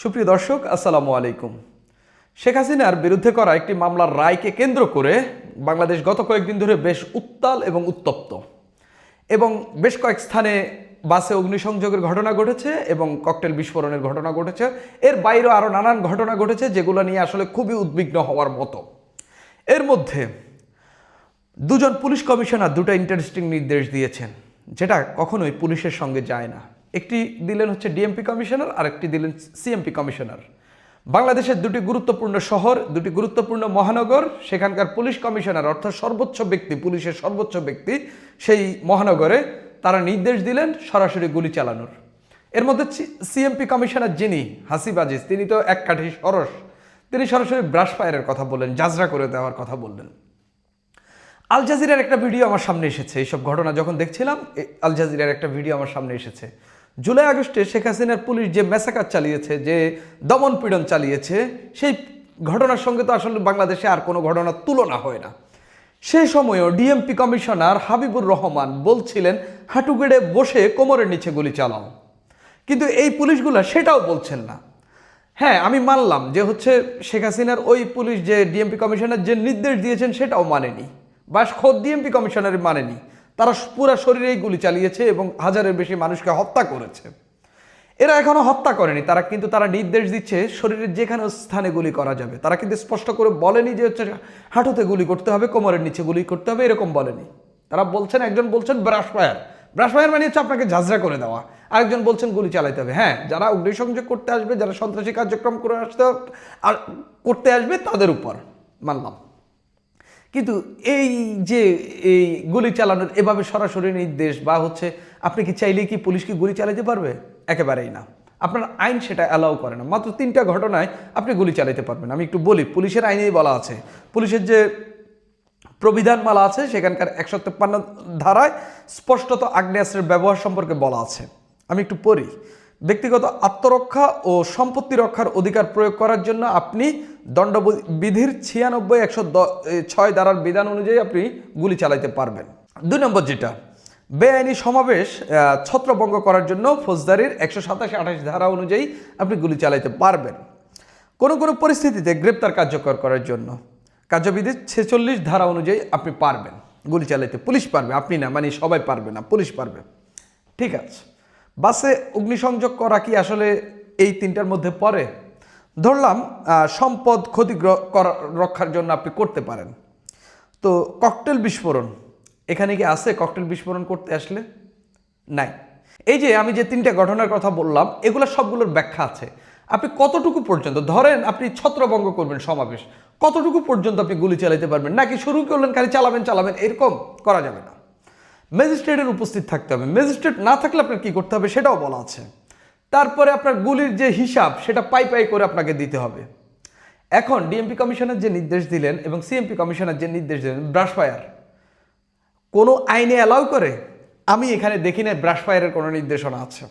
সুপ্রিয় দর্শক, আসসালামু আলাইকুম। শেখ হাসিনার বিরুদ্ধে করা একটি মামলার রায়কে কেন্দ্র করে বাংলাদেশ গত কয়েকদিন ধরে বেশ উত্তাল এবং উত্তপ্ত। এবং বেশ কয়েক স্থানে বাসে অগ্নিসংযোগের ঘটনা ঘটেছে এবং ককটেল বিস্ফোরণের ঘটনা ঘটেছে। এর বাইরেও আরও নানান ঘটনা ঘটেছে, যেগুলো নিয়ে আসলে খুবই উদ্বিগ্ন হওয়ার মতো। এর মধ্যে দুজন পুলিশ কমিশনার দুটো ইন্টারেস্টিং নির্দেশ দিয়েছেন, যেটা কখনোই পুলিশের সঙ্গে যায় না। একটি দিলেন হচ্ছে ডিএমপি কমিশনার আর একটি দিলেন সিএমপি কমিশনার। বাংলাদেশের দুটি গুরুত্বপূর্ণ শহর, দুটি গুরুত্বপূর্ণ মহানগর, সেখানকার পুলিশ কমিশনার, অর্থাৎ সর্বোচ্চ ব্যক্তি, পুলিশের সর্বোচ্চ ব্যক্তি সেই মহানগরে তারা নির্দেশ দিলেন সরাসরি গুলি চালানোর। এর মধ্যে সিএমপি কমিশনার যিনি, হাসিব আজিজ, তিনি তো এক কাঠি সরস, তিনি সরাসরি ব্রাশ ফায়ারের কথা বললেন, জাজরা করে দেওয়ার কথা বললেন। আল জাজিরার একটা ভিডিও আমার সামনে এসেছে, এইসব ঘটনা যখন দেখছিলাম আল জাজিরার একটা ভিডিও আমার সামনে এসেছে। জুলাই আগস্টে শেখ হাসিনার পুলিশ যে মেসাকার চালিয়েছে, যে দমন পীড়ন চালিয়েছে, সেই ঘটনার সঙ্গে তো আসলে বাংলাদেশে আর কোনো ঘটনার তুলনা হয় না। সেই সময়ও ডিএমপি কমিশনার হাবিবুর রহমান বলছিলেন, হাঁটু গেড়ে বসে কোমরের নিচে গুলি চালাও। কিন্তু এই পুলিশগুলো সেটাও বলছেন না। হ্যাঁ আমি মানলাম যে হচ্ছে শেখ হাসিনার ওই পুলিশ যে ডিএমপি কমিশনার যে নির্দেশ দিয়েছেন সেটাও মানেনি। বা খোদ ডিএমপি কমিশনার মানেনি। তারা পুরো শরীরেই গুলি চালিয়েছে এবং হাজারের বেশি মানুষকে হত্যা করেছে। এরা এখনও হত্যা করেনি, তারা কিন্তু তারা নির্দেশ দিচ্ছে শরীরের যেখানে স্থানে গুলি করা যাবে। তারা কিন্তু স্পষ্ট করে বলেনি যে হচ্ছে হাঁটুতে গুলি করতে হবে, কোমরের নিচে গুলি করতে হবে, এরকম বলেনি। তারা বলছেন, একজন বলছেন ব্রাশ ফায়ার। ব্রাশ ফায়ার মানে হচ্ছে আপনাকে ঝাঁঝরা করে দেওয়া। আরেকজন বলছেন গুলি চালাইতে হবে। হ্যাঁ যারা অগ্নিসংযোগ করতে আসবে, যারা সন্ত্রাসী কার্যক্রম করে আসতে, আর করতে আসবে তাদের উপর, মানলাম। কিন্তু এই যে, এই গুলি চালানোর এভাবে সরাসরি নির্দেশ বা হচ্ছে আপনি কি চাইলে কি পুলিশকে গুলি চালাতে পারবে? একেবারেই না। আপনার আইন সেটা অ্যালাউ করে না। মাত্র তিনটা ঘটনায় আপনি গুলি চালাতে পারবেন। আমি একটু বলি, পুলিশের আইনেই বলা আছে। পুলিশের যে প্রবিধানমালা আছে, সেখানকার একশো তেপ্পান্ন ধারায় স্পষ্টত আগ্নেয়াস্ত্রের ব্যবহার সম্পর্কে বলা আছে। আমি একটু পড়ি। ব্যক্তিগত আত্মরক্ষা ও সম্পত্তি রক্ষার অধিকার প্রয়োগ করার জন্য আপনি দণ্ডবিধির ছিয়ানব্বই, একশো ছয় ধারার বিধান অনুযায়ী আপনি গুলি চালাইতে পারবেন। দুই নম্বর যেটা, বেআইনি সমাবেশ ছত্রভঙ্গ করার জন্য ফৌজদারির একশো সাতাশ, আঠাশ ধারা অনুযায়ী আপনি গুলি চালাইতে পারবেন। কোনো কোনো পরিস্থিতিতে গ্রেপ্তার কার্যকর করার জন্য কার্যবিধির ছেচল্লিশ ধারা অনুযায়ী আপনি পারবেন। গুলি চালাইতে পুলিশ পারবে, আপনি না মানে সবাই পারবে না, পুলিশ পারবে। ঠিক আছে, বাসে অগ্নিসংযোগ করা কি আসলে এই তিনটার মধ্যে পড়ে? ধরলাম সম্পদ ক্ষতি রক্ষার জন্য আপনি করতে পারেন। তো ককটেল বিস্ফোরণ, এখানে কি আছে ককটেল বিস্ফোরণ করতে আসলে? নাই। এই যে আমি যে তিনটা ঘটনার কথা বললাম, এগুলো সবগুলোর ব্যাখ্যা আছে। আপনি কতটুকু পর্যন্ত, ধরেন আপনি ছত্রভঙ্গ করবেন সমাবেশ, কতটুকু পর্যন্ত আপনি গুলি চালাতে পারবেন? নাকি শুরু করলেন খালি চালাবেন চালাবেন, এরকম করা যাবে না। ম্যাজিস্ট্রেটের উপস্থিত থাকতে হবে। ম্যাজিস্ট্রেট না থাকলে আপনার কি করতে হবে সেটাও বলা আছে। তারপরে আপনার গুলির যে হিসাব, সেটা পাই পাই করে আপনাকে দিতে হবে। এখন ডিএমপি কমিশনের যে নির্দেশ দিলেন এবং সিএমপি কমিশনের যে নির্দেশ দিলেন ব্রাশ ফায়ার কোনো আইনে অ্যালাউ করে? আমি এখানে দেখি না ব্রাশ ফায়ারের কোনো নির্দেশনা আছে।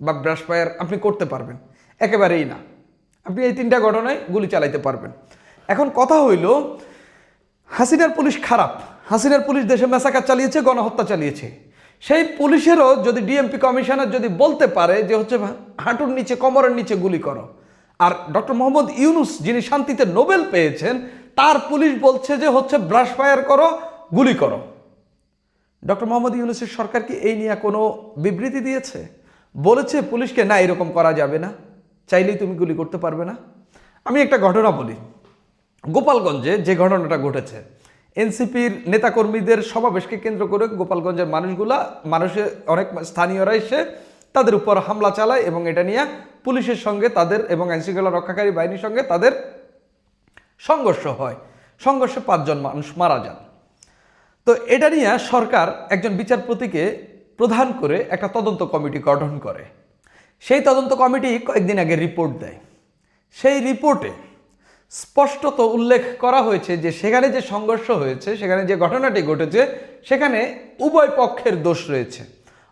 বা ব্রাশ ফায়ার আপনি করতে পারবেন। একেবারেই না। আপনি এই তিনটা ঘটনায় গুলি চালাইতে পারবেন। এখন কথা হইল, হাসিনার পুলিশ খারাপ। হাসিনার পুলিশ দেশে মেসাকার চালিয়েছে, গণহত্যা চালিয়েছে। সেই পুলিশেরও যদি ডিএমপি কমিশনার যদি বলতে পারে যে হচ্ছে হাঁটুর নিচে, কোমরের নিচে গুলি করো। আর ডক্টর মোহাম্মদ ইউনুস যিনি শান্তিতে নোবেল পেয়েছেন, তার পুলিশ বলছে যে হচ্ছে ব্রাশ ফায়ার করো, গুলি করো। ডক্টর মোহাম্মদ ইউনুসের সরকার কি এই নিয়ে কোনো বিবৃতি দিয়েছে? বলেছে পুলিশকে, না, এরকম করা যাবে না। চাইলেই তুমি গুলি করতে পারবে না। আমি একটা ঘটনা বলি। গোপালগঞ্জে যে ঘটনাটা ঘটেছে এনসিপির নেতাকর্মীদের সমাবেশকে কেন্দ্র করে গোপালগঞ্জের মানুষগুলা মানুষের অনেক স্থানীয়রা এসে তাদের উপর হামলা চালায় এবং এটা নিয়ে পুলিশের সঙ্গে তাদের এবং আইনশৃঙ্খলা রক্ষাকারী বাহিনীর সঙ্গে তাদের সংঘর্ষ হয়। সংঘর্ষে পাঁচজন মানুষ মারা যান। তো এটা নিয়ে সরকার একজন বিচারপতিকে প্রধান করে একটা তদন্ত কমিটি গঠন করে। সেই তদন্ত কমিটি কয়েকদিন আগে রিপোর্ট দেয়। সেই রিপোর্টে স্পষ্টত উল্লেখ করা হয়েছে যে সেখানে যে সংঘর্ষ হয়েছে, সেখানে যে ঘটনাটি ঘটেছে, সেখানে উভয় পক্ষের দোষ রয়েছে।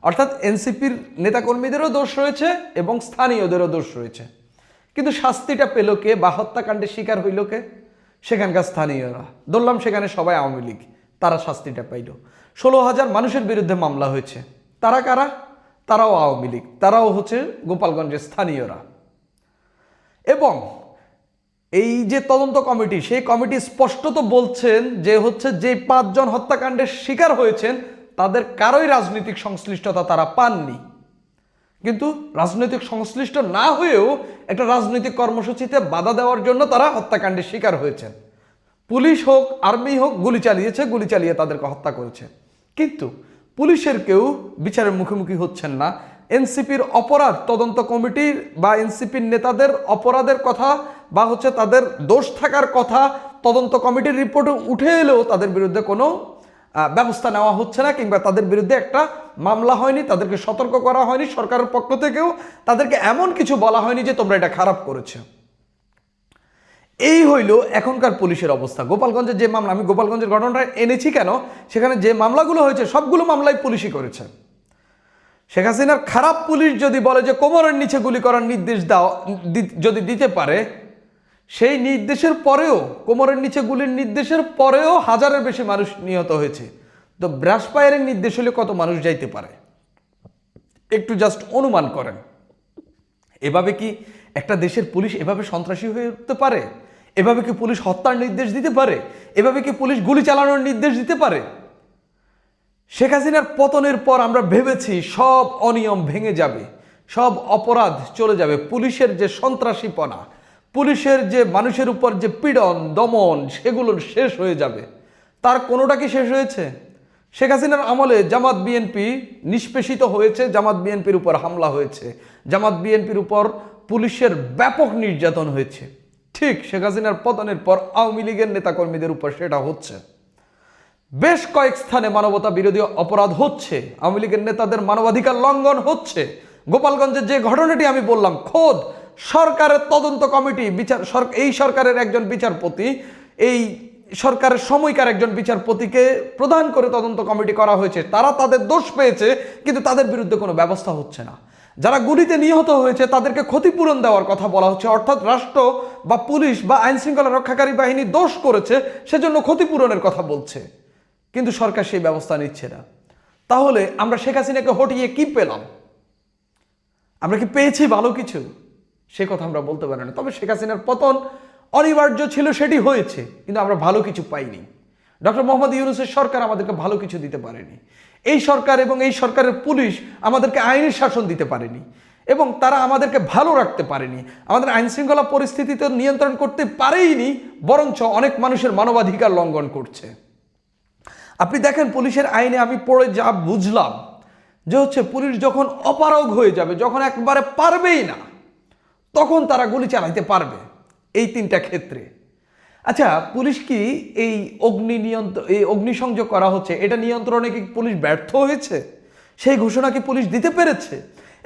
অর্থাৎ এনসিপির নেতাকর্মীদেরও দোষ রয়েছে এবং স্থানীয়দেরও দোষ রয়েছে। কিন্তু শাস্তিটা পেল কে বা হত্যাকাণ্ডের শিকার হইল কে? সেখানকার স্থানীয়রা। ধরলাম সেখানে সবাই আওয়ামী লীগ। তারা শাস্তিটা পাইল। ষোলো হাজার মানুষের বিরুদ্ধে মামলা হয়েছে। তারা কারা? তারাও আওয়ামী লীগ। তারাও হচ্ছে গোপালগঞ্জের স্থানীয়রা। এবং এই যে তদন্ত কমিটি, সেই কমিটি স্পষ্টত বলছেন যে হচ্ছে যে পাঁচজন হত্যাকাণ্ডের শিকার হয়েছেন, তাদের কারোই রাজনৈতিক সংশ্লিষ্টতা তারা পাননি। কিন্তু রাজনৈতিক সংশ্লিষ্ট না হয়েও একটা রাজনৈতিক কর্মসূচিতে বাধা দেওয়ার জন্য তারা হত্যাকাণ্ডের শিকার হয়েছেন। পুলিশ হোক, আর্মি হোক, গুলি চালিয়েছে, গুলি চালিয়ে তাদেরকে হত্যা করেছে। কিন্তু পুলিশের কেউ বিচারের মুখোমুখি হচ্ছেন না। এনসিপির অপরাধ তদন্ত কমিটির বা এনসিপির নেতাদের অপরাধের কথা বা হচ্ছে তাদের দোষ থাকার কথা তদন্ত কমিটির রিপোর্টে উঠে এলেও তাদের বিরুদ্ধে কোনো ব্যবস্থা নেওয়া হচ্ছে না কিংবা তাদের বিরুদ্ধে একটা মামলা হয়নি, তাদেরকে সতর্ক করা হয়নি, সরকারের পক্ষ থেকেও তাদেরকে এমন কিছু বলা হয়নি যে তোমরা এটা খারাপ করেছ। এই হইল এখনকার পুলিশের অবস্থা। গোপালগঞ্জের যে মামলা, আমি গোপালগঞ্জের ঘটনাটা এনেছি কেন? সেখানে যে মামলাগুলো হয়েছে, সবগুলো মামলাই পুলিশই করেছে। শেখ হাসিনার খারাপ পুলিশ যদি বলে যে কোমরের নিচে গুলি করার নির্দেশ দাও যদি দিতে পারে সেই নির্দেশের পরেও, কোমরের নিচে গুলির নির্দেশের পরেও হাজারের বেশি মানুষ নিহত হয়েছে। তো ব্রাশ ফায়ারের নির্দেশ হলে কত মানুষ যাইতে পারে? একটু জাস্ট অনুমান করেন। এভাবে কি একটা দেশের পুলিশ এভাবে সন্ত্রাসী হয়ে উঠতে পারে? এভাবে কি পুলিশ হত্যার নির্দেশ দিতে পারে? এভাবে কি পুলিশ গুলি চালানোর নির্দেশ দিতে পারে? শেখ হাসিনার পতনের পর আমরা ভেবেছি সব অনিয়ম ভেঙে যাবে, সব অপরাধ চলে যাবে, পুলিশের যে সন্ত্রাসীপনা পুলিশের যে মানুষের উপর যে পীড়ন, দমন, সেগুলো শেষ হয়ে যাবে। তার কোনোটা কি শেষ হয়েছে? শেখ হাসিনার আমলে জামাত বিএনপি নিষ্পেষিত হয়েছে, জামাত বিএনপির উপর হামলা হয়েছে। জামাত বিএনপির উপর পুলিশের ব্যাপক নির্যাতন হয়েছে। ঠিক শেখ হাসিনার পতনের পর আওয়ামী লীগের নেতাকর্মীদের উপর সেটা হচ্ছে। বেশ কয়েক স্থানে মানবতা বিরোধী অপরাধ হচ্ছে। আওয়ামী লীগের নেতাদের মানবাধিকার লঙ্ঘন হচ্ছে। গোপালগঞ্জের যে ঘটনাটি আমি বললাম, খোদ সরকারের তদন্ত কমিটি, বিচার এই সরকারের একজন বিচারপতি, এই সরকারের সময়কার একজন বিচারপতিকে প্রদান করে তদন্ত কমিটি করা হয়েছে। তারা তাদের দোষ পেয়েছে, কিন্তু তাদের বিরুদ্ধে কোনো ব্যবস্থা হচ্ছে না। যারা গুলিতে নিহত হয়েছে, তাদেরকে ক্ষতিপূরণ দেওয়ার কথা বলা হচ্ছে। অর্থাৎ রাষ্ট্র বা পুলিশ বা আইন শৃঙ্খলা রক্ষাকারী বাহিনী দোষ করেছে, সেজন্য ক্ষতিপূরণের কথা বলছে। কিন্তু সরকার সেই ব্যবস্থা নিচ্ছে না। তাহলে আমরা শেখ হাসিনাকে হটিয়ে কি পেলাম? আমরা কি পেয়েছি ভালো কিছু? সে কথা আমরা বলতে পারি না। তবে শেখ হাসিনার পতন অনিবার্য ছিল, সেটি হয়েছে, কিন্তু আমরা ভালো কিছু পাইনি। ডক্টর মোহাম্মদ ইউনুসের সরকার আমাদেরকে ভালো কিছু দিতে পারেনি। এই সরকার এবং এই সরকারের পুলিশ আমাদেরকে আইনের শাসন দিতে পারেনি এবং তারা আমাদেরকে ভালো রাখতে পারেনি। আমাদের আইন শৃঙ্খলা পরিস্থিতিতে নিয়ন্ত্রণ করতে পারেইনি, বরঞ্চ অনেক মানুষের মানবাধিকার লঙ্ঘন করছে। আপনি দেখেন, পুলিশের আইনে আমি পড়ে যা বুঝলাম, যে হচ্ছে পুলিশ যখন অপারগ হয়ে যাবে, যখন একবারে পারবেই না তখন তারা গুলি চালাইতে পারবে এই তিনটা ক্ষেত্রে। আচ্ছা পুলিশ কি এই অগ্নি নিয়ন্ত্রণ এই অগ্নিসংযোগ করা হচ্ছে? এটা নিয়ন্ত্রণে কি পুলিশ ব্যর্থ হয়েছে? সেই ঘোষণা কি পুলিশ দিতে পেরেছে?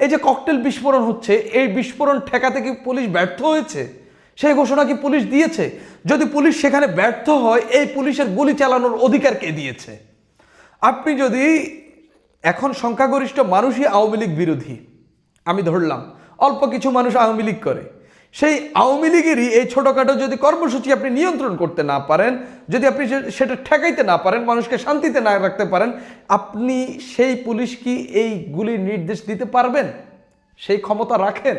এই যে ককটেল বিস্ফোরণ হচ্ছে, এই বিস্ফোরণ ঠেকাতে কি পুলিশ ব্যর্থ হয়েছে? সেই ঘোষণা কি পুলিশ দিয়েছে? যদি পুলিশ সেখানে ব্যর্থ হয়, এই পুলিশের গুলি চালানোর অধিকার কে দিয়েছে? আপনি যদি এখন সংখ্যাগরিষ্ঠ মানুষই আওয়ামী লীগ বিরোধী, আমি ধরলাম অল্প কিছু মানুষ আওয়ামী লীগ করে। সেই আওয়ামী লীগেরই এই ছোটোখাটো যদি কর্মসূচি আপনি নিয়ন্ত্রণ করতে না পারেন, যদি আপনি সেটা ঠেকাইতে না পারেন, মানুষকে শান্তিতে না রাখতে পারেন, আপনি সেই পুলিশ কি এই গুলির নির্দেশ দিতে পারবেন? সেই ক্ষমতা রাখেন?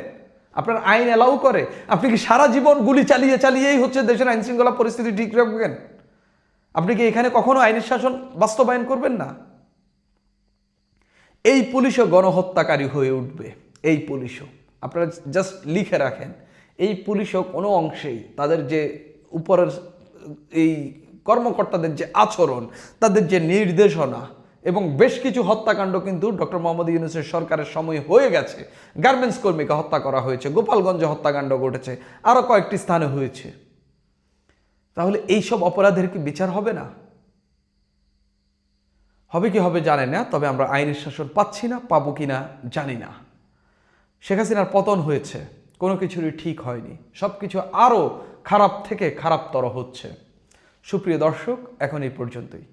আপনার আইন অ্যালাউ করে? আপনি কি সারা জীবন গুলি চালিয়ে চালিয়েই হচ্ছে দেশের আইন শৃঙ্খলা পরিস্থিতি ঠিক রাখবেন? আপনি কি এখানে কখনো আইনের শাসন বাস্তবায়ন করবেন না? এই পুলিশও গণহত্যাকারী হয়ে উঠবে, এই পুলিশও। আপনারা জাস্ট লিখে রাখেন। এই পুলিশও কোনো অংশেই তাদের যে উপরের এই কর্মকর্তাদের যে আচরণ, তাদের যে নির্দেশনা এবং বেশ কিছু হত্যাকাণ্ড কিন্তু ডক্টর মোহাম্মদ ইউনুসের সরকারের সময় হয়ে গেছে। গার্মেন্টস কর্মীকে হত্যা করা হয়েছে, গোপালগঞ্জে হত্যাকাণ্ড ঘটেছে আরও কয়েকটি স্থানে হয়েছে। তাহলে এইসব অপরাধের কি বিচার হবে না? হবে কি হবে জানে না, তবে আমরা আইনের শাসন পাচ্ছি না, পাবো কি না জানি না। শেখ হাসিনার পতন হয়েছে, কোনো কিছুরই ঠিক হয়নি। সব কিছু আরও খারাপ থেকে খারাপতর হচ্ছে। সুপ্রিয় দর্শক, এখন এই পর্যন্তই।